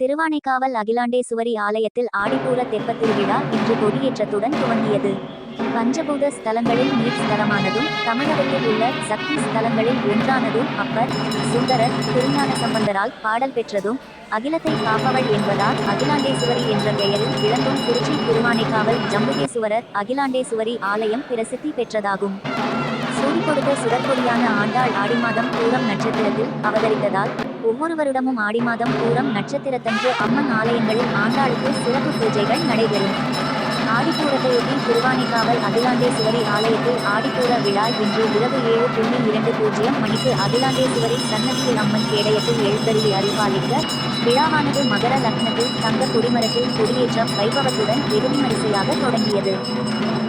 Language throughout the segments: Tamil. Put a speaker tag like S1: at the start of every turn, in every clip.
S1: திருவானைக்காவல் அகிலாண்டேஸ்வரி ஆலயத்தில் ஆடிப்பூர தெப்பத் திருவிழா இன்று கொடியேற்றத்துடன் துவங்கியது. பஞ்சபூத ஸ்தலங்களில் நீர் ஸ்தலமானதும் தமிழகத்தில் உள்ள சக்தி ஸ்தலங்களில் ஒன்றானதும் அப்பர் சுந்தரர் திருஞான சம்பந்தரால் பாடல் பெற்றதும் அகிலத்தை காப்பவள் என்பதால் அகிலாண்டேசுவரி என்ற பெயரில் விளங்கும் திருச்சி திருவானைக்காவல் ஜம்புகேஸ்வரர் அகிலாண்டேஸ்வரி ஆலயம் பிரசித்தி பெற்றதாகும். சூடி கொடுத்த சுடற்கொடியான ஆண்டாள் ஆடி மாதம் பூரம் நட்சத்திரத்தில் அவதரித்ததால் ஒவ்வொரு வருடமும் ஆடி மாதம் பூரம் நட்சத்திரத்தன்று அம்மன் ஆலயங்களில் ஆண்டாளுக்கு சிறப்பு பூஜைகள் நடைபெறும். ஆடிப்பூரத்தையொட்டி திருவானைக்காவல் அகிலாண்டேஸ்வரி ஆலயத்தில் ஆடிப்பூர விழா இன்று இரவு ஏழு புள்ளி இரண்டு பூஜ்ஜியம் மணிக்கு அகிலாண்டேஸ்வரி சன்னதியில் அம்மன் கேடயத்தில் எழுந்தருளி அருள்பாலிக்க விழாவானது மகர லக்னத்தில் தங்க கொடிமரத்தில் கொடியேற்றம் வைபவத்துடன் எதிர்மரிசையாக தொடங்கியது.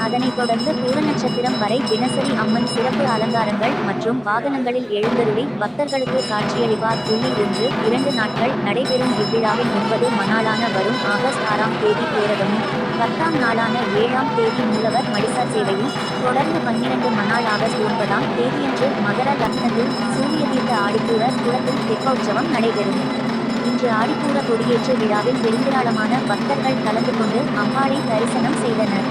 S1: அதனைத் தொடர்ந்து பூர நட்சத்திரம் வரை தினசரி அம்மன் சிறப்பு அலங்காரங்கள் மற்றும் வாகனங்களில் எழுந்தருளி பக்தர்களுக்கு காட்சியளிப்பார் புள்ளி இன்று இரண்டு நாட்கள் நடைபெறும் இவ்விழாவின் ஒன்பது மணாலான வரும் ஆகஸ்ட் ஆறாம் தேதி பேரகமும் பத்தாம் நாளான ஏழாம் தேதி மூலவர் மடிசா சேவையும் தொடர்ந்து பன்னிரண்டு மணாள் ஆகஸ்ட் ஒன்பதாம் தேதியன்று மகர லக்னத்தில் சூரிய தீர்த்த ஆடிப்பூர குளத்தில் தெப்போற்சவம் நடைபெறும். இன்று ஆடிப்பூர கொடியேற்று விழாவில் பெருந்திராளமான பக்தர்கள் கலந்து கொண்டு அம்பாளை தரிசனம் செய்தனர்.